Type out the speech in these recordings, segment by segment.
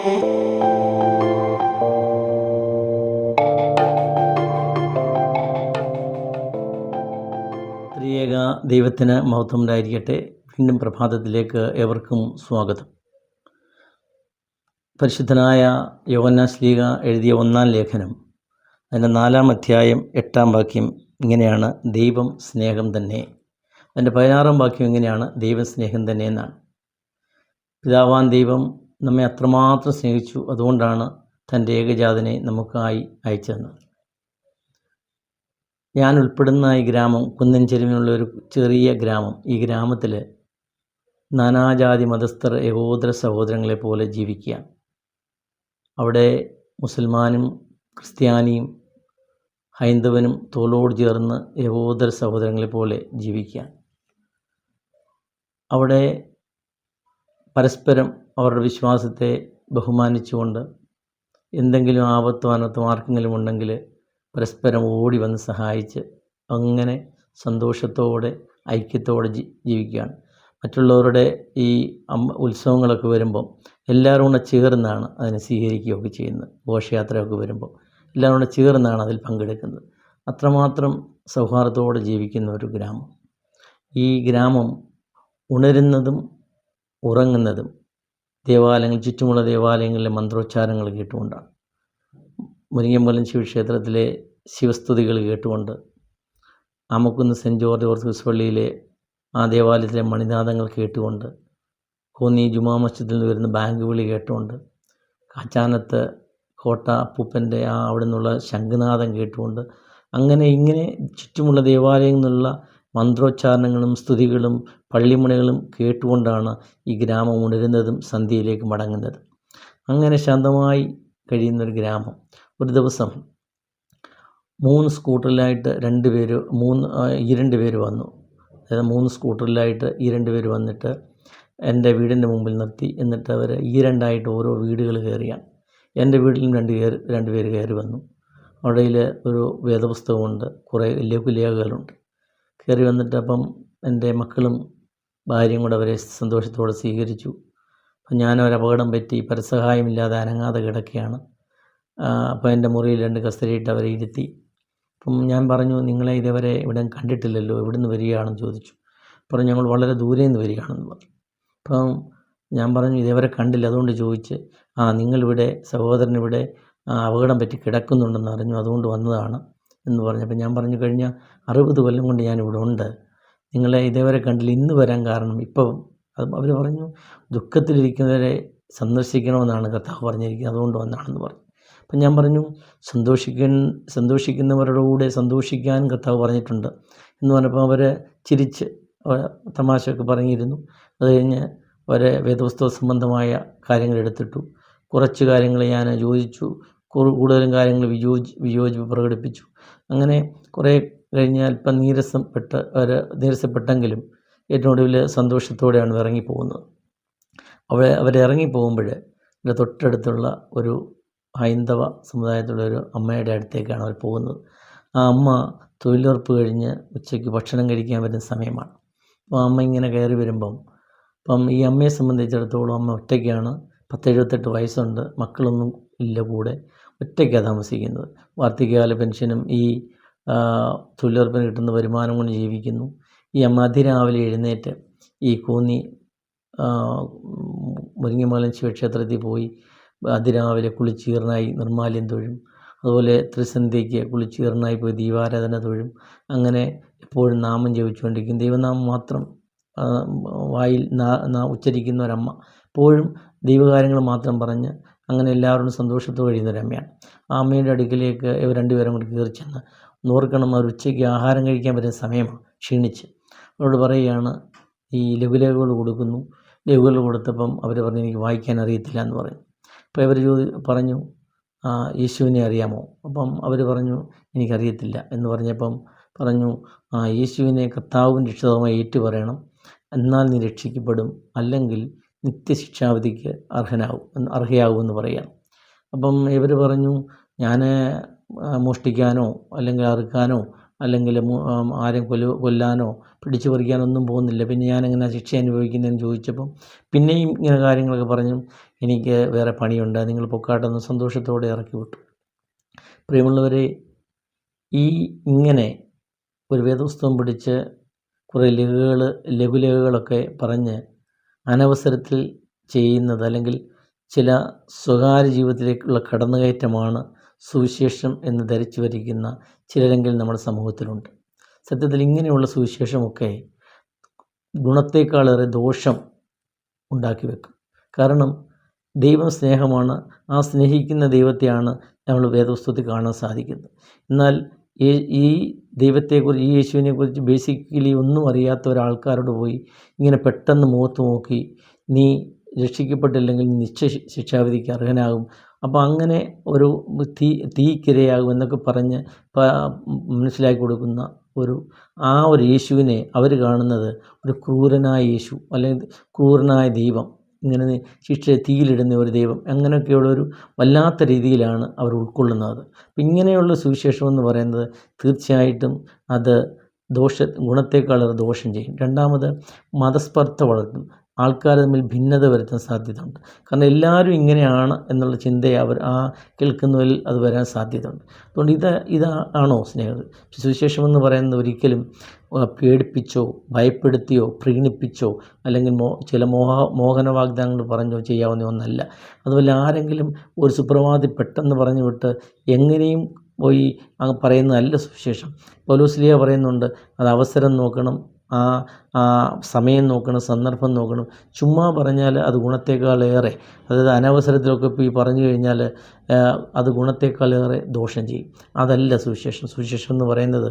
ത്രിയേക ദൈവത്തിന് മഹത്വം ഉണ്ടായിരിക്കട്ടെ വീണ്ടും പ്രഭാതത്തിലേക്ക് ഏവർക്കും സ്വാഗതം. പരിശുദ്ധനായ യോഹന്നാ ശ്ലീക എഴുതിയ ഒന്നാം ലേഖനം അതിന്റെ നാലാം അധ്യായം എട്ടാം വാക്യം ഇങ്ങനെയാണ് ദൈവം സ്നേഹം തന്നെ. അതിന്റെ പതിനാറാം വാക്യം ഇങ്ങനെയാണ് ദൈവസ്നേഹം തന്നെ എന്നാണ്. പിതാവാൻ ദൈവം നമ്മെ അത്രമാത്രം സ്നേഹിച്ചു. അതുകൊണ്ടാണ് തന്റെ ഏകജാതനെ നമുക്കായി അയച്ചതെന്ന് ഞാൻ ഉൾപ്പെടുന്ന ഈ ഗ്രാമം കുന്നൻ ചെരുവിനുള്ള ഒരു ചെറിയ ഗ്രാമം. ഈ ഗ്രാമത്തിൽ നാനാജാതി മതസ്ഥർ ഏകോദര സഹോദരങ്ങളെ പോലെ ജീവിക്കുക അവിടെ മുസൽമാനും ക്രിസ്ത്യാനിയും ഹൈന്ദവനും തോളോട് ചേർന്ന് ഏകോദര സഹോദരങ്ങളെ പോലെ ജീവിക്കുക അവിടെ പരസ്പരം അവരുടെ വിശ്വാസത്തെ ബഹുമാനിച്ചുകൊണ്ട് എന്തെങ്കിലും ആപത്തോ അനർത്ഥമോ ആർക്കെങ്കിലും ഉണ്ടെങ്കിൽ പരസ്പരം ഓടി വന്ന് സഹായിച്ച് അങ്ങനെ സന്തോഷത്തോടെ ഐക്യത്തോടെ ജീവിക്കുകയാണ്. മറ്റുള്ളവരുടെ ഈ ഉത്സവങ്ങളൊക്കെ വരുമ്പം എല്ലാവരും കൂടെ ചേർന്നാണ് അതിനെ സ്വീകരിക്കുകയൊക്കെ ചെയ്യുന്നത്. ഘോഷയാത്രയൊക്കെ വരുമ്പോൾ എല്ലാവരും കൂടെ ചേർന്നാണ് അതിൽ പങ്കെടുക്കുന്നത്. അത്രമാത്രം സൗഹാർദ്ദത്തോടെ ജീവിക്കുന്ന ഒരു ഗ്രാമം. ഈ ഗ്രാമം ഉണരുന്നതും ഉറങ്ങുന്നതും ദേവാലയങ്ങൾ ചുറ്റുമുള്ള ദേവാലയങ്ങളിലെ മന്ത്രോച്ചാരങ്ങൾ കേട്ടുകൊണ്ടാണ്. മുരിങ്ങമ്പലം ശിവക്ഷേത്രത്തിലെ ശിവസ്തുതികൾ കേട്ടുകൊണ്ട് ആമക്കുന്ന് സെന്റ് ജോർജ് ഓർത്തഡോക്സ് പള്ളിയിലെ ആ ദേവാലയത്തിലെ മണിനാഥങ്ങൾ കേട്ടുകൊണ്ട് കോന്നി ജുമാ മസ്ജിദിൽ നിന്ന് വരുന്ന ബാങ്ക് വിളി കേട്ടുകൊണ്ട് കാച്ചാനത്ത് കോട്ട അപ്പൂപ്പന്റെ ആ അവിടെ നിന്നുള്ള ശംഖുനാഥം കേട്ടുകൊണ്ട് അങ്ങനെ ഇങ്ങനെ ചുറ്റുമുള്ള ദേവാലയങ്ങളിൽ നിന്നുള്ള മന്ത്രോച്ചാരണങ്ങളും സ്തുതികളും പള്ളിമണികളും കേട്ടുകൊണ്ടാണ് ഈ ഗ്രാമം ഉണരുന്നതും സന്ധ്യയിലേക്ക് മടങ്ങുന്നത്. അങ്ങനെ ശാന്തമായി കഴിയുന്നൊരു ഗ്രാമം. ഒരു ദിവസം മൂന്ന് സ്കൂട്ടറിലായിട്ട് രണ്ട് പേര് മൂന്ന് ഈ രണ്ട് പേര് വന്നു. അതായത് മൂന്ന് സ്കൂട്ടറിലായിട്ട് ഈ രണ്ട് പേര് വന്നിട്ട് എന്റെ വീടിന്റെ മുമ്പിൽ നിർത്തി. എന്നിട്ട് അവർ ഈ രണ്ടായിട്ട് ഓരോ വീടുകൾ കയറിയാണ്. എന്റെ വീട്ടിലും രണ്ട് കയറി രണ്ട് പേര് കയറി വന്നു. അവിടെയിൽ ഒരു വേദപുസ്തകമുണ്ട്. കുറേ ലഘുലേഖകളുണ്ട് കയറി വന്നിട്ട് അപ്പം എന്റെ മക്കളും ഭാര്യയും കൂടെ അവരെ സന്തോഷത്തോടെ സ്വീകരിച്ചു. അപ്പം ഞാനൊരു അപകടം പറ്റി പരസഹായമില്ലാതെ അനങ്ങാതെ കിടക്കുകയാണ്. അപ്പോൾ എന്റെ മുറിയിൽ രണ്ട് കസ്തരിയിട്ട് അവരെ ഇരുത്തി. അപ്പം ഞാൻ പറഞ്ഞു നിങ്ങളെ ഇതേവരെ ഇവിടെ കണ്ടിട്ടില്ലല്ലോ എവിടെ നിന്ന് വരികയാണെന്ന് ചോദിച്ചു. പറഞ്ഞു ഞങ്ങൾ വളരെ ദൂരെ നിന്ന് വരികയാണെന്ന് പറഞ്ഞു. അപ്പം ഞാൻ പറഞ്ഞു ഇതേവരെ കണ്ടില്ല. അതുകൊണ്ട് ചോദിച്ച് ആ നിങ്ങളിവിടെ സഹോദരൻ ഇവിടെ അപകടം പറ്റി കിടക്കുന്നുണ്ടെന്ന് അറിഞ്ഞു. അതുകൊണ്ട് വന്നതാണ്. എന്ന് പറഞ്ഞപ്പോൾ ഞാൻ പറഞ്ഞു കഴിഞ്ഞ അറുപത് കൊല്ലം കൊണ്ട് ഞാനിവിടെ ഉണ്ട്. നിങ്ങളെ ഇതേവരെ കണ്ടില്ല. ഇന്ന് വരാൻ കാരണം ഇപ്പം. അവർ പറഞ്ഞു ദുഃഖത്തിലിരിക്കുന്നവരെ സന്ദർശിക്കണമെന്നാണ് കർത്താവ് പറഞ്ഞിരിക്കുന്നത്. അതുകൊണ്ട് വന്നാണെന്ന് പറഞ്ഞു. അപ്പം ഞാൻ പറഞ്ഞു സന്തോഷിക്കാൻ സന്തോഷിക്കുന്നവരുടെ കൂടെ സന്തോഷിക്കാൻ കർത്താവ് പറഞ്ഞിട്ടുണ്ട് എന്ന് പറഞ്ഞപ്പോൾ അവർ ചിരിച്ച് തമാശയൊക്കെ പറഞ്ഞിരുന്നു. അത് കഴിഞ്ഞ് അവരെ വേദപുസ്തക സംബന്ധമായ കാര്യങ്ങൾ എടുത്തിട്ടു. കുറച്ച് കാര്യങ്ങൾ ഞാൻ യോജിച്ചു. കൂടുതലും കാര്യങ്ങൾ വിയോജി വിയോജിപ്പ് പ്രകടിപ്പിച്ചു. അങ്ങനെ കുറേ കഴിഞ്ഞ് അല്പം നീരസപ്പെട്ട് അവർ നീരസപ്പെട്ടെങ്കിലും ഏറ്റവും ഒടുവിൽ സന്തോഷത്തോടെയാണ് ഇറങ്ങിപ്പോകുന്നത്. അവ അവരിറങ്ങി പോകുമ്പോൾ എന്റെ തൊട്ടടുത്തുള്ള ഒരു ഹൈന്ദവ സമുദായത്തിലുള്ള ഒരു അമ്മയുടെ അടുത്തേക്കാണ് അവർ പോകുന്നത്. ആ അമ്മ തൊഴിലുറപ്പ് കഴിഞ്ഞ് ഉച്ചയ്ക്ക് ഭക്ഷണം കഴിക്കാൻ വരുന്ന സമയമാണ്. അപ്പോൾ അമ്മ ഇങ്ങനെ കയറി വരുമ്പം അപ്പം ഈ അമ്മയെ സംബന്ധിച്ചിടത്തോളം അമ്മ ഒറ്റയ്ക്കാണ് പത്തെഴുപത്തെട്ട് വയസ്സുണ്ട് മക്കളൊന്നും ഇല്ല കൂടെ ഒറ്റയ്ക്കാണ് താമസിക്കുന്നത്. വാർദ്ധക്യകാല പെൻഷനും ഈ തൊഴിലുറപ്പിന് കിട്ടുന്ന വരുമാനം കൊണ്ട് ജീവിക്കുന്നു. ഈ അതിരാവിലെ എഴുന്നേറ്റ് ഈ കൂന്നി മുരിങ്ങമലൻ ശിവക്ഷേത്രത്തിൽ പോയി അതിരാവിലെ കുളിച്ചീർണായി നിർമ്മാല്യം തൊഴും. അതുപോലെ ത്രിസന്ധ്യയ്ക്ക് കുളിച്ചീർണായി പോയി ദീപാരാധന തൊഴും. അങ്ങനെ എപ്പോഴും നാമം ജപിച്ചുകൊണ്ടിരിക്കും. ദൈവനാമം മാത്രം വായിൽ ഉച്ചരിക്കുന്ന ഒരമ്മ എപ്പോഴും ദൈവകാര്യങ്ങൾ മാത്രം പറഞ്ഞ് അങ്ങനെ എല്ലാവരും സന്തോഷത്തോടെ കഴിയുന്ന ഒരു അമ്മയാണ്. ആ അമ്മയുടെ അടുക്കിലേക്ക് ഇവർ രണ്ടുപേരും കൂടി കയറി ചെന്ന് നോർക്കണം അവർ ഉച്ചയ്ക്ക് ആഹാരം കഴിക്കാൻ പറ്റുന്ന സമയമാണ്. ക്ഷീണിച്ച്. അവരോട് പറയുകയാണ് ഈ ലഘുലേഖകൾ കൊടുക്കുന്നു. ലഘുകൾ കൊടുത്തപ്പം അവർ പറഞ്ഞു എനിക്ക് വായിക്കാൻ അറിയത്തില്ല എന്ന് പറഞ്ഞു. അപ്പോൾ ഇവർ ചോദി പറഞ്ഞു യേശുവിനെ അറിയാമോ? അപ്പം അവർ പറഞ്ഞു എനിക്കറിയത്തില്ല എന്ന് പറഞ്ഞപ്പം പറഞ്ഞു യേശുവിനെ കർത്താവും രക്ഷിതാവുമായി ഏറ്റു പറയണം എന്നാൽ നീ രക്ഷിക്കപ്പെടും. അല്ലെങ്കിൽ നിത്യശിക്ഷാവിധിക്ക് അർഹനാവും അർഹയാകുമെന്ന് പറയാം. അപ്പം ഇവർ പറഞ്ഞു ഞാൻ മോഷ്ടിക്കാനോ അല്ലെങ്കിൽ അറുക്കാനോ അല്ലെങ്കിൽ ആരെയും കൊല കൊല്ലാനോ പിടിച്ചു പറിക്കാനോ ഒന്നും പോകുന്നില്ല. പിന്നെ ഞാൻ എങ്ങനെ ശിക്ഷ അനുഭവിക്കുന്നതെന്ന് ചോദിച്ചപ്പം പിന്നെയും ഇങ്ങനെ കാര്യങ്ങളൊക്കെ പറഞ്ഞു എനിക്ക് വേറെ പണിയുണ്ട് നിങ്ങൾ പൊക്കാട്ടെന്ന് സന്തോഷത്തോടെ ഇറക്കി വിട്ടു. പ്രിയമുള്ളവരെ ഈ ഇങ്ങനെ ഒരു വേദപുസ്തകം പിടിച്ച് കുറേ ലഘുകൾ ലഘുലേഖകളൊക്കെ പറഞ്ഞ് അനവസരത്തിൽ ചെയ്യുന്നത് അല്ലെങ്കിൽ ചില സ്വകാര്യ ജീവിതത്തിലേക്കുള്ള കടന്നുകയറ്റമാണ് സുവിശേഷം എന്ന് ധരിച്ചു വരിക്കുന്ന ചിലരെങ്കിലും നമ്മുടെ സമൂഹത്തിലുണ്ട്. സത്യത്തിൽ ഇങ്ങനെയുള്ള സുവിശേഷമൊക്കെ ഗുണത്തേക്കാളേറെ ദോഷം ഉണ്ടാക്കി വെക്കും. കാരണം ദൈവം സ്നേഹമാണ് ആ സ്നേഹിക്കുന്ന ദൈവത്തെയാണ് നമ്മൾ വേദപുസ്തകത്തിൽ കാണാൻ സാധിക്കുന്നത്. എന്നാൽ ഈ ദൈവത്തെക്കുറിച്ച് ഈ യേശുവിനെക്കുറിച്ച് ബേസിക്കലി ഒന്നും അറിയാത്ത ഒരാൾക്കാരോട് പോയി ഇങ്ങനെ പെട്ടെന്ന് മുഖത്ത് നോക്കി നീ രക്ഷിക്കപ്പെട്ടില്ലെങ്കിൽ നിശ്ചയ ശിക്ഷാവിധിക്ക് അർഹനാകും. അപ്പോൾ അങ്ങനെ ഒരു തീ തീക്കിരയാകും എന്നൊക്കെ പറഞ്ഞ് മനസ്സിലാക്കി കൊടുക്കുന്ന ഒരു ആ ഒരു യേശുവിനെ അവർ കാണുന്നത് ഒരു ക്രൂരനായ യേശു അല്ലെങ്കിൽ ക്രൂരനായ ദൈവം. ഇങ്ങനെ ശിക്ഷയെ തീയിലിടുന്ന ഒരു ദൈവം അങ്ങനെയൊക്കെയുള്ളൊരു വല്ലാത്ത രീതിയിലാണ് അവർ ഉൾക്കൊള്ളുന്നത്. അപ്പം ഇങ്ങനെയുള്ള സുവിശേഷം എന്ന് പറയുന്നത് തീർച്ചയായിട്ടും അത് ദോഷ ഗുണത്തേക്കാളേറെ ദോഷം ചെയ്യും. രണ്ടാമത് മതസ്പർദ്ധ വളർത്തും. ആൾക്കാർ തമ്മിൽ ഭിന്നത വരുത്താൻ സാധ്യതയുണ്ട്. കാരണം എല്ലാവരും ഇങ്ങനെയാണ് എന്നുള്ള ചിന്തയെ അവർ ആ കേൾക്കുന്നവരിൽ അത് വരാൻ സാധ്യതയുണ്ട്. അതുകൊണ്ട് ഇത് ഇതാണോ സ്നേഹം? സുവിശേഷം എന്ന് പറയുന്നത് ഒരിക്കലും പേടിപ്പിച്ചോ ഭയപ്പെടുത്തിയോ പ്രീണിപ്പിച്ചോ അല്ലെങ്കിൽ മോ ചില മോഹ മോഹന വാഗ്ദാനങ്ങൾ പറഞ്ഞോ ചെയ്യാവുന്ന ഒന്നല്ല. അതുപോലെ ആരെങ്കിലും ഒരു സുപ്രഭാതി പെട്ടെന്ന് പറഞ്ഞു വിട്ട് എങ്ങനെയും പോയി അങ്ങ് പറയുന്നതല്ല സുവിശേഷം. പൗലോസ്ലിയ പറയുന്നുണ്ട് അത് അവസരം നോക്കണം ആ ആ സമയം നോക്കണം സന്ദർഭം നോക്കണം. ചുമ്മാ പറഞ്ഞാൽ അത് ഗുണത്തേക്കാളേറെ അതായത് അനവസരത്തിലൊക്കെ ഈ പറഞ്ഞു കഴിഞ്ഞാൽ അത് ഗുണത്തേക്കാളേറെ ദോഷം ചെയ്യും. അതല്ല സുവിശേഷം. സുവിശേഷം എന്ന് പറയുന്നത്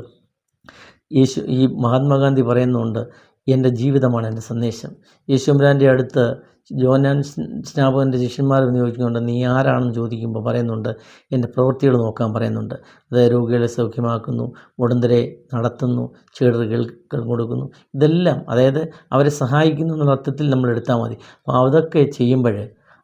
യേശു ഈ മഹാത്മാഗാന്ധി പറയുന്നുണ്ട് എന്റെ ജീവിതമാണ് എന്റെ സന്ദേശം. യേശുമ്പരാന്റെ അടുത്ത് ജോനാൻ സ്നാപകന്റെ ശിഷ്യന്മാർ ചോദിക്കുന്നുണ്ട് നീ ആരാണെന്ന് ചോദിക്കുമ്പോൾ പറയുന്നുണ്ട് എന്റെ പ്രവൃത്തികൾ നോക്കാൻ പറയുന്നുണ്ട്. അതായത് രോഗികളെ സൗഖ്യമാക്കുന്നു മുടന്തരെ നടത്തുന്നു ചേടറുകൾ കൊടുക്കുന്നു. ഇതെല്ലാം അതായത് അവരെ സഹായിക്കുന്നു എന്നുള്ള അർത്ഥത്തിൽ നമ്മൾ എടുത്താൽ മതി. അപ്പോൾ അതൊക്കെ ചെയ്യുമ്പോൾ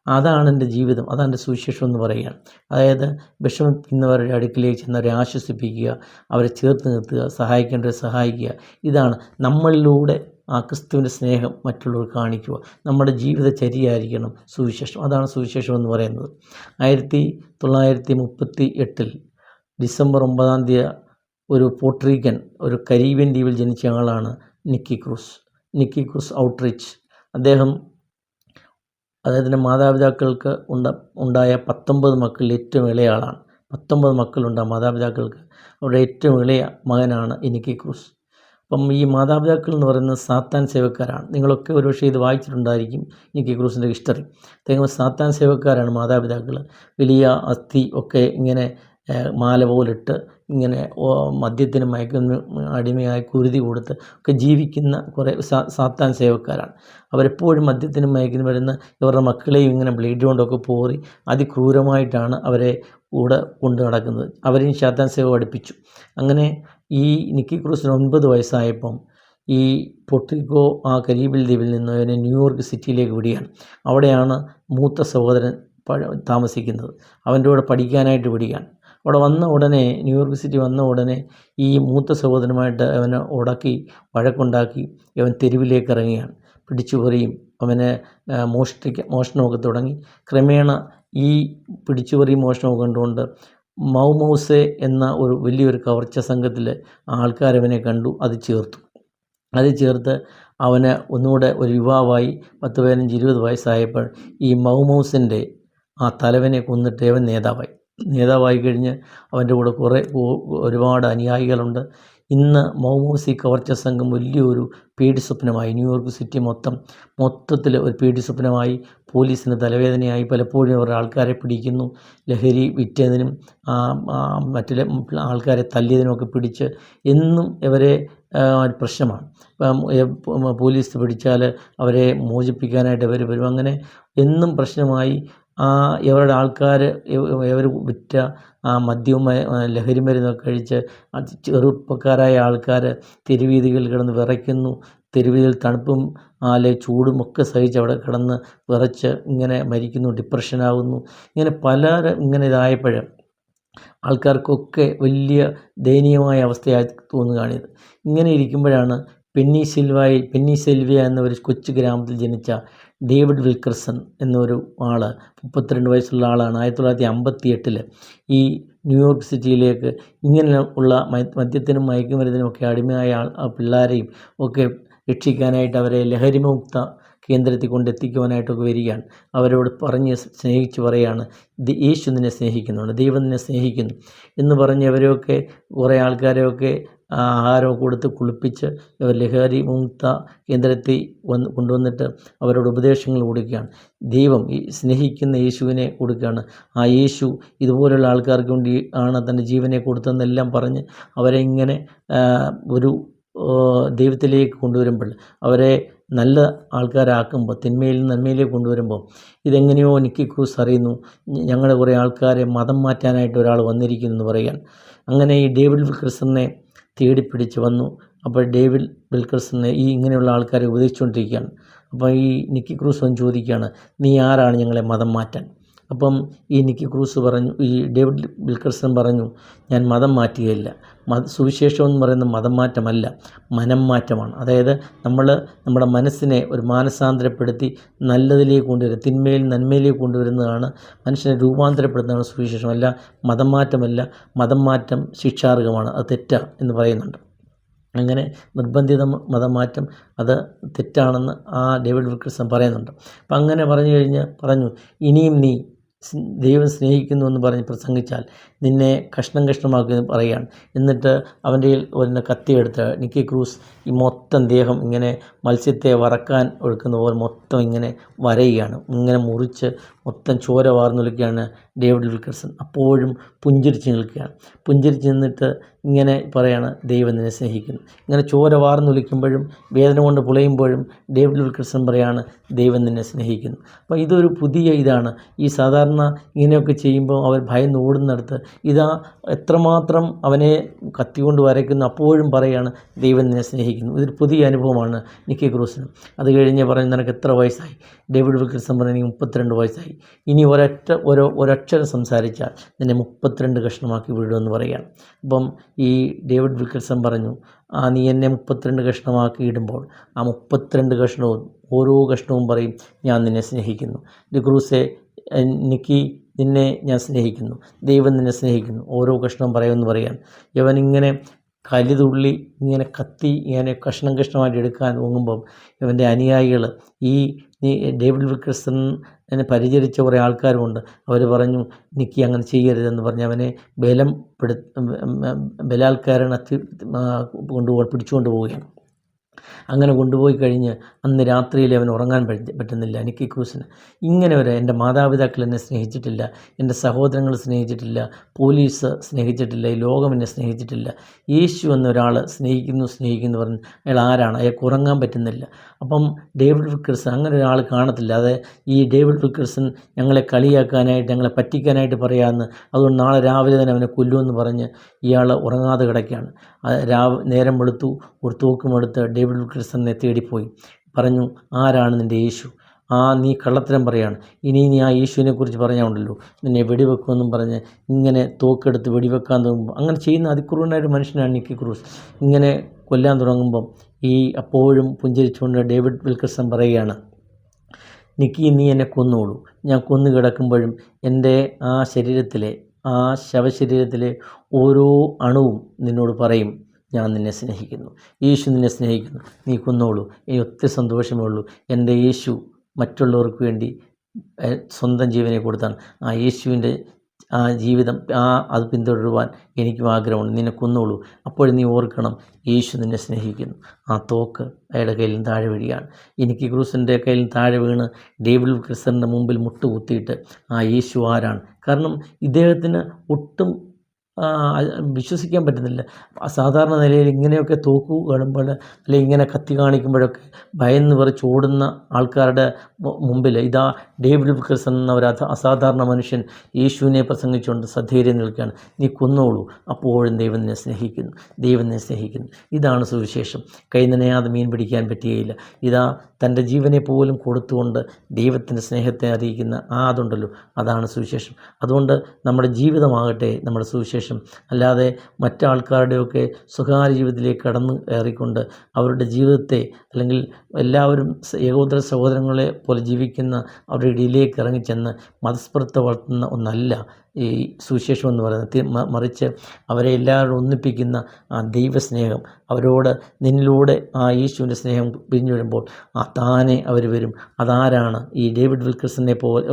അതാണ് എന്റെ ജീവിതം അതാണ് എന്റെ സുവിശേഷം എന്ന് പറയുകയാണ് അതായത് വിഷമിക്കുന്നവരുടെ അടുക്കിലേക്ക് ചെന്ന് അവരെ ആശ്വസിപ്പിക്കുക അവരെ ചേർത്ത് നിർത്തുക സഹായിക്കേണ്ടവരെ സഹായിക്കുക. ഇതാണ് നമ്മളിലൂടെ ആ ക്രിസ്തുവിന്റെ സ്നേഹം മറ്റുള്ളവർ കാണിക്കുക. നമ്മുടെ ജീവിതചര്യയായിരിക്കണം സുവിശേഷം. അതാണ് സുവിശേഷം എന്ന് പറയുന്നത്. ആയിരത്തി തൊള്ളായിരത്തി മുപ്പത്തി എട്ടിൽ ഡിസംബർ ഒമ്പതാം തീയതി ഒരു പോർട്രീക്കൻ ഒരു കരീബിയൻ ദ്വീപിൽ ജനിച്ച ആളാണ് Nicky Cruz Nicky Cruz outreach. അദ്ദേഹം അദ്ദേഹത്തിന്റെ മാതാപിതാക്കൾക്ക് ഉണ്ട ഉണ്ടായ പത്തൊമ്പത് മക്കളിൽ ഏറ്റവും ഇളയ ആളാണ്. പത്തൊമ്പത് മക്കളുണ്ട് ആ മാതാപിതാക്കൾക്ക്. അവരുടെ ഏറ്റവും ഇളയ മകനാണ് എനിക്ക് ക്രൂസ്. അപ്പം ഈ മാതാപിതാക്കൾ എന്ന് പറയുന്നത് സാത്താൻ സേവക്കാരാണ്. നിങ്ങളൊക്കെ ഒരുപക്ഷെ ഇത് വായിച്ചിട്ടുണ്ടായിരിക്കും നിക്കി ക്രൂസിന്റെ ഹിസ്റ്ററി. അദ്ദേഹം സാത്താൻ സേവക്കാരാണ് മാതാപിതാക്കൾ. വലിയ അസ്ഥി ഒക്കെ ഇങ്ങനെ മാല പോലിട്ട് ഇങ്ങനെ മദ്യത്തിന് മയക്കുന്ന അടിമയായി കുരുതി കൊടുത്ത് ഒക്കെ ജീവിക്കുന്ന കുറേ സാത്താൻ സേവക്കാരാണ്. അവരെപ്പോഴും മദ്യത്തിനും മയക്കിനും വരുന്ന ഇവരുടെ മക്കളെയും ഇങ്ങനെ ബ്ലേഡ് കൊണ്ടൊക്കെ പോറി അതിക്രൂരമായിട്ടാണ് അവരെ കൂടെ കൊണ്ടു നടക്കുന്നത്. അവരെയും സാത്താൻ സേവ പഠിപ്പിച്ചു. അങ്ങനെ ഈ നിക്കി ക്രൂസിന് ഒൻപത് വയസ്സായപ്പം ഈ പൊട്ടിക്കോ ആ കരീബിൽ ദ്വീപിൽ നിന്ന് അവനെ ന്യൂയോർക്ക് സിറ്റിയിലേക്ക് വിടുകയാണ്. അവിടെയാണ് മൂത്ത സഹോദരൻ താമസിക്കുന്നത്. അവന്റെ കൂടെ പഠിക്കാനായിട്ട് വിടുകയാണ്. അവിടെ വന്ന ഉടനെ ന്യൂയോർക്ക് സിറ്റി വന്ന ഉടനെ ഈ മൂത്ത സഹോദരനുമായിട്ട് അവനെ ഉടക്കി വഴക്കുണ്ടാക്കി അവൻ തെരുവിലേക്ക് ഇറങ്ങുകയാണ്. പിടിച്ചു പറയും. അവനെ മോഷ്ടിക്ക മോഷണമൊക്കെ തുടങ്ങി. ക്രമേണ ഈ പിടിച്ചുപറിയും മോഷണമൊക്കെ കണ്ടുകൊണ്ട് മൗമൗസെ എന്ന ഒരു വലിയൊരു കവർച്ച സംഘത്തിൽ ആൾക്കാരവനെ കണ്ടു. അത് ചേർത്തു. അത് ചേർത്ത് അവന് ഒന്നുകൂടെ ഒരു യുവാവായി പത്ത് പതിനഞ്ച് ഇരുപത് വയസ്സായപ്പോൾ ഈ മൗമൗസിന്റെ ആ തലവനെ കൊന്നിട്ട് അവൻ നേതാവായി. നേതാവായി കഴിഞ്ഞ് അവന്റെ കൂടെ കുറേ ഒരുപാട് അനുയായികളുണ്ട്. ഇന്ന് മൗമൂസി കവർച്ച സംഘം വലിയൊരു പേടി സ്വപ്നമായി. ന്യൂയോർക്ക് സിറ്റി മൊത്തം മൊത്തത്തിൽ ഒരു പേടി സ്വപ്നമായി. പോലീസിന് തലവേദനയായി. പലപ്പോഴും അവർ ആൾക്കാരെ പിടിക്കുന്നു. ലഹരി വിറ്റതിനും മറ്റു ആൾക്കാരെ തല്ലിയതിനുമൊക്കെ പിടിച്ച് എന്നും ഇവരെ ഒരു പ്രശ്നമാണ്. പോലീസ് പിടിച്ചാൽ അവരെ മോചിപ്പിക്കാനായിട്ട് അവർ വരും. അങ്ങനെ എന്നും പ്രശ്നമായി. ഇവരുടെ ആൾക്കാർ ഇവർ വിറ്റ ആ മദ്യവും ലഹരി മരുന്നൊക്കെ കഴിച്ച് ചെറുപ്പക്കാരായ ആൾക്കാർ തെരുവീഥികളിൽ കിടന്ന് വിറയ്ക്കുന്നു. തെരുവീഥിയിൽ തണുപ്പും അല്ലെ ചൂടും ഒക്കെ സഹിച്ച് അവിടെ കിടന്ന് വിറച്ച് ഇങ്ങനെ മരിക്കുന്നു ഡിപ്രഷനാകുന്നു ഇങ്ങനെ പല ഇങ്ങനെ ഇതായപ്പോൾ ആൾക്കാർക്കൊക്കെ വലിയ ദയനീയമായ അവസ്ഥയായി തോന്നുകയാണിത് ഇങ്ങനെ ഇരിക്കുമ്പോഴാണ് പെന്നി സിൽവായി പെന്നി സെൽവിയ എന്ന ഒരു കൊച്ചു ഗ്രാമത്തിൽ ജനിച്ച ഡേവിഡ് വിൽക്കർസൺ എന്നൊരു ആൾ മുപ്പത്തിരണ്ട് വയസ്സുള്ള ആളാണ്. ആയിരത്തി തൊള്ളായിരത്തി അമ്പത്തി എട്ടിൽ ഈ ന്യൂയോർക്ക് സിറ്റിയിലേക്ക് ഇങ്ങനെ ഉള്ള മദ്യത്തിനും മയക്കുമരുന്നിനും ഒക്കെ അടിമയായ ആൾ ആ പിള്ളേരെയും ഒക്കെ രക്ഷിക്കാനായിട്ട് അവരെ ലഹരിമുക്ത കേന്ദ്രത്തിൽ കൊണ്ടെത്തിക്കുവാനായിട്ടൊക്കെ വരികയാണ്. അവരോട് പറഞ്ഞ് സ്നേഹിച്ച് പറയുകയാണ് യേശു സ്നേഹിക്കുന്നുണ്ട് ദൈവം നിന്നെ സ്നേഹിക്കുന്നു എന്ന് പറഞ്ഞ് അവരെയൊക്കെ കുറേ ആൾക്കാരെയൊക്കെ ആഹാരമൊക്കെ കൊടുത്ത് കുളിപ്പിച്ച് ഇവർ ലഹരി മുക്ത കേന്ദ്രത്തിൽ വന്ന് കൊണ്ടുവന്നിട്ട് അവരോട് ഉപദേശങ്ങൾ കൊടുക്കുകയാണ്. ദൈവം ഈ സ്നേഹിക്കുന്ന യേശുവിനെ കൊടുക്കുകയാണ്. ആ യേശു ഇതുപോലുള്ള ആൾക്കാർക്ക് വേണ്ടി ആണ് തന്റെ ജീവനെ കൊടുത്തതെന്നെല്ലാം പറഞ്ഞ് അവരെ ഇങ്ങനെ ഒരു ദൈവത്തിലേക്ക് കൊണ്ടുവരുമ്പോൾ അവരെ നല്ല ആൾക്കാരാക്കുമ്പോൾ തിന്മയിൽ നന്മയിലേക്ക് കൊണ്ടുവരുമ്പോൾ ഇതെങ്ങനെയോ നിക്കിക്കൂസ് അറിയുന്നു. ഞങ്ങളുടെ കുറേ ആൾക്കാരെ മതം മാറ്റാനായിട്ട് ഒരാൾ വന്നിരിക്കുന്നു എന്ന് പറയാൻ. അങ്ങനെ ഈ ഡേവിഡ് വിൽക്കർസനെ തേടിപ്പിടിച്ച് വന്നു. അപ്പോൾ ഡേവിഡ് വിൽക്കർസ് ഈ ഇങ്ങനെയുള്ള ആൾക്കാരെ ഉപദേശിച്ചുകൊണ്ടിരിക്കുകയാണ്. അപ്പോൾ ഈ നിക്കി ക്രൂസ് വന്ന് ചോദിക്കുകയാണ് നീ ആരാണ് ഞങ്ങളെ മതം മാറ്റാൻ? അപ്പം ഈ നിക്കി ക്രൂസ് പറഞ്ഞു ഈ ഡേവിഡ് വിൽക്കർസൺ പറഞ്ഞു ഞാൻ മതം മാറ്റുകയില്ല. മത സുവിശേഷം എന്ന് പറയുന്നത് മതം മാറ്റമല്ല മനം മാറ്റമാണ്. അതായത് നമ്മൾ നമ്മുടെ മനസ്സിനെ ഒരു മാനസാന്തരപ്പെടുത്തി നല്ലതിലേക്ക് കൊണ്ടുവരും തിന്മയിൽ നന്മയിലേക്ക് കൊണ്ടുവരുന്നതാണ് മനുഷ്യനെ രൂപാന്തരപ്പെടുത്തുന്നതാണ് സുവിശേഷം. അല്ല മതം മാറ്റമല്ല മതം മാറ്റം ശിക്ഷാർഹമാണ്. അത് തെറ്റാ എന്ന് പറയുന്നുണ്ട്. അങ്ങനെ നിർബന്ധിത മതമാറ്റം അത് തെറ്റാണെന്ന് ആ ഡേവിഡ് വിൽക്കർസൺ പറയുന്നുണ്ട്. അപ്പം അങ്ങനെ പറഞ്ഞു കഴിഞ്ഞ് പറഞ്ഞു ഇനിയും നീ ദൈവം സ്നേഹിക്കുന്നു എന്ന് പറഞ്ഞ് പ്രസംഗിച്ചാൽ നിന്നെ കഷ്ണം കഷ്ണമാക്കി പറയുകയാണ്. എന്നിട്ട് അവന്റെ ഒരു കത്തിയെടുത്ത് നിക്കി ക്രൂസ് ഈ മൊത്തം ദേഹം ഇങ്ങനെ മത്സ്യത്തെ വറക്കാൻ ഒഴുക്കുന്ന പോലെ മൊത്തം ഇങ്ങനെ വരയുകയാണ്. ഇങ്ങനെ മുറിച്ച് മൊത്തം ചോര വാർന്നൊലിക്കുകയാണ് ഡേവിഡ് വിൽക്കർസൺ. അപ്പോഴും പുഞ്ചിരിച്ച് നിൽക്കുകയാണ്. പുഞ്ചിരിച്ച് നിന്നിട്ട് ഇങ്ങനെ പറയാണ് ദൈവം നിന്നെ സ്നേഹിക്കുന്നു. ഇങ്ങനെ ചോര വാർന്നൊലിക്കുമ്പോഴും വേദന കൊണ്ട് പുളയുമ്പോഴും ഡേവിഡ് വിൽക്കർസൺ പറയാണ് ദൈവം നിന്നെ സ്നേഹിക്കുന്നു. അപ്പോൾ ഇതൊരു പുതിയ ഇതാണ്. ഈ സാധാരണ ഇങ്ങനെയൊക്കെ ചെയ്യുമ്പോൾ അവർ ഭയന്ന് ഓടുന്നിടത്ത് ഇതാ എത്രമാത്രം അവനെ കത്തിക്കൊണ്ട് വരയ്ക്കുന്നു അപ്പോഴും പറയാണ് ദൈവം നിന്നെ സ്നേഹിക്കുന്നു. ഇതൊരു പുതിയ അനുഭവമാണ് നിക്കി ക്രൂസിന് അത് കഴിഞ്ഞ് പറഞ്ഞു നിനക്ക് എത്ര വയസ്സായി? ഡേവിഡ് വിൽക്കർസൺ പറഞ്ഞു എനിക്ക് മുപ്പത്തിരണ്ട് വയസ്സായി. ഇനി ഒരൊറ്റ ഒരു ഒരക്ഷരം സംസാരിച്ചാൽ നിന്നെ മുപ്പത്തിരണ്ട് കഷ്ണമാക്കി വിടുമെന്ന് പറയുകയാണ് അപ്പം ഈ ഡേവിഡ് വിൽക്കർസൺ പറഞ്ഞു ആ നീ എന്നെ മുപ്പത്തിരണ്ട് കഷ്ണമാക്കി ഇടുമ്പോൾ ആ മുപ്പത്തിരണ്ട് കഷ്ണവും ഓരോ കഷ്ണവും പറയും ഞാൻ നിന്നെ സ്നേഹിക്കുന്നു ദി ക്രൂസെ എനിക്ക് നിന്നെ ഞാൻ സ്നേഹിക്കുന്നു. ദൈവം നിന്നെ സ്നേഹിക്കുന്നു. ഓരോ കഷ്ണവും പറയുമെന്ന് പറയാൻ. ഇങ്ങനെ കലിതുള്ളി ഇങ്ങനെ കത്തി ഇങ്ങനെ കഷ്ണം കഷ്ണമായിട്ട് എടുക്കാൻ ഓങ്ങുമ്പം ഇവന്റെ അനുയായികൾ ഈ ഡേവിഡ് വിൽക്കർസൺ എന്നെ പരിചരിച്ച കുറേ ആൾക്കാരുമുണ്ട്. അവർ പറഞ്ഞു നിക്കി അങ്ങനെ ചെയ്യരുതെന്ന് പറഞ്ഞ് അവനെ ബലം പെടു ബലാത്കാരണത്തിൽ കൊണ്ടുപോ പിടിച്ചുകൊണ്ട് പോവുകയാണ് അങ്ങനെ കൊണ്ടുപോയി കഴിഞ്ഞ് അന്ന് രാത്രിയിൽ അവൻ ഉറങ്ങാൻ പറ്റുന്നില്ല എനിക്ക് ക്രൂസിന് ഇങ്ങനെ ഒരു എന്റെ മാതാപിതാക്കൾ എന്നെ സ്നേഹിച്ചിട്ടില്ല എന്റെ സഹോദരങ്ങൾ സ്നേഹിച്ചിട്ടില്ല പോലീസ് സ്നേഹിച്ചിട്ടില്ല ഈ ലോകം എന്നെ സ്നേഹിച്ചിട്ടില്ല. യേശു എന്നൊരാൾ സ്നേഹിക്കുന്നു സ്നേഹിക്കുന്നു പറഞ്ഞ് അയാൾ ആരാണ്? അയാൾക്ക് ഉറങ്ങാൻ പറ്റുന്നില്ല. അപ്പം ഡേവിഡ് വിൽക്കർസൺ അങ്ങനെ ഒരാൾ കാണത്തില്ല. അത് ഈ ഡേവിഡ് വിൽക്കർസൺ ഞങ്ങളെ കളിയാക്കാനായിട്ട് ഞങ്ങളെ പറ്റിക്കാനായിട്ട് പറയാമെന്ന്. അതുകൊണ്ട് നാളെ രാവിലെ തന്നെ അവനെ കൊല്ലുമെന്ന് പറഞ്ഞ് ഇയാൾ ഉറങ്ങാതെ കിടക്കുകയാണ്. രാവ് നേരം വെളുത്തു ഒരു തൂക്കുമെടുത്ത് ഡേവിഡ് വിൽക്കർസനെ തേടിപ്പോയി. പറഞ്ഞു ആരാണ് നിന്റെ യേശു? ആ നീ കള്ളത്തരം പറയാണ്. ഇനി നീ ആ യേശുവിനെ കുറിച്ച് പറഞ്ഞാണ്ടല്ലോ നിന്നെ വെടിവെക്കുമെന്നും പറഞ്ഞ് ഇങ്ങനെ തോക്കെടുത്ത് വെടിവെക്കാൻ തുടങ്ങുമ്പോൾ അങ്ങനെ ചെയ്യുന്ന അതിക്രൂരനായ ഒരു മനുഷ്യനാണ് നിക്കി ക്രൂസ് ഇങ്ങനെ കൊല്ലാൻ തുടങ്ങുമ്പം ഈ അപ്പോഴും പുഞ്ചരിച്ചുകൊണ്ട് ഡേവിഡ് വിൽക്കർസൺ പറയുകയാണ് നിക്കി നീ എന്നെ കൊന്നോളൂ. ഞാൻ കൊന്നു കിടക്കുമ്പോഴും എന്റെ ആ ശരീരത്തിലെ ആ ശവശരീരത്തിലെ ഓരോ അണുവും നിന്നോട് പറയും. ഞാൻ നിന്നെ സ്നേഹിക്കുന്നു. യേശു നിന്നെ സ്നേഹിക്കുന്നു. നീ കുന്നോളൂ. എനിക്ക് ഒത്തിരി സന്തോഷമേ ഉള്ളൂ എന്റെ യേശു മറ്റുള്ളവർക്ക് വേണ്ടി സ്വന്തം ജീവനെ കൊടുത്താണ്. ആ യേശുവിന്റെ ആ ജീവിതം ആ അത് പിന്തുടരുവാൻ എനിക്കും ആഗ്രഹമുണ്ട്. നിന്നെ കൊന്നോളൂ. അപ്പോൾ നീ ഓർക്കണം യേശു നിന്നെ സ്നേഹിക്കുന്നു. ആ തോക്ക് അയാളുടെ കയ്യിൽ താഴെ വീഴുകയാണ്. എനിക്ക് ക്രൂസിന്റെ കയ്യിൽ താഴെ വീണ് ഡേവിഡ് ക്രിസ്തറിന്റെ മുമ്പിൽ മുട്ടുകുത്തിയിട്ട് ആ യേശു ആരാണ്? കാരണം ഇദ്ദേഹത്തിന് ഒട്ടും വിശ്വസിക്കാൻ പറ്റുന്നില്ല. സാധാരണ നിലയിൽ ഇങ്ങനെയൊക്കെ തോക്ക് കാണുമ്പോൾ അല്ലെങ്കിൽ ഇങ്ങനെ കത്തി കാണിക്കുമ്പോഴൊക്കെ ഭയന്ന് പറിച്ച് ഓടുന്ന ആൾക്കാരുടെ മുമ്പിൽ ഇതാ ഡേവിഡ് വിക്കർസൺ എന്ന ഒരു അസാധാരണ മനുഷ്യൻ യേശുവിനെ പ്രസംഗിച്ചുകൊണ്ട് സധൈര്യം നിൽക്കുകയാണ്. നീ കൊന്നോളൂ അപ്പോഴും ദൈവം സ്നേഹിക്കുന്നു ദൈവം നിന്നെ സ്നേഹിക്കുന്നു. ഇതാണ് സുവിശേഷം. കൈനനയാതെ മീൻ പിടിക്കാൻ പറ്റുകയില്ല. ഇതാ തന്റെ ജീവനെ പോലും കൊടുത്തുകൊണ്ട് ദൈവത്തിന്റെ സ്നേഹത്തെ അറിയിക്കുന്ന ആ അതുണ്ടല്ലോ. അതാണ് സുവിശേഷം. അതുകൊണ്ട് നമ്മുടെ ജീവിതമാകട്ടെ നമ്മുടെ സുവിശേഷം. അല്ലാതെ മറ്റാൾക്കാരുടെയൊക്കെ സ്വകാര്യ ജീവിതത്തിലേക്ക് കടന്നു കയറിക്കൊണ്ട് അവരുടെ ജീവിതത്തെ അല്ലെങ്കിൽ എല്ലാവരും ഏകോദര സഹോദരങ്ങളെ പോലെ ജീവിക്കുന്ന അവരുടെ ഇടയിലേക്ക് ഇറങ്ങിച്ചെന്ന് മതസ്പർദ്ധ വളർത്തുന്ന ഒന്നല്ല. ഈ സുവിശേഷം എന്ന് പറയുന്നത് മറിച്ച് അവരെ എല്ലാവരും ഒന്നിപ്പിക്കുന്ന ആ ദൈവസ്നേഹം അവരോട് നിന്നിലൂടെ ആ യേശുവിന്റെ സ്നേഹം പിരിഞ്ഞു വരുമ്പോൾ ആ താനെ അവർ വരും. അതാരാണ് ഈ ഡേവിഡ് വിൽക്കർസനെ പോലെ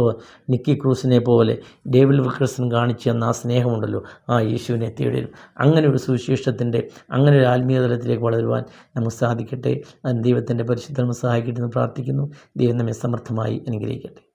നിക്കി ക്രൂസിനെ പോലെ ഡേവിഡ് വിൽക്കർസൺ കാണിച്ചു തന്ന ആ സ്നേഹമുണ്ടല്ലോ ആ യേശുവിനെ തേടി വരും. അങ്ങനെ ഒരു സുവിശേഷത്തിന്റെ അങ്ങനെ ഒരു ആത്മീയ തലത്തിലേക്ക് വളരുവാൻ നമുക്ക് സാധിക്കട്ടെ. ദൈവത്തിന്റെ പരിശുദ്ധം സഹായിക്കട്ടെ എന്ന് പ്രാർത്ഥിക്കുന്നു. ദൈവം നമ്മെ സമർത്ഥമായി അനുഗ്രഹിക്കട്ടെ.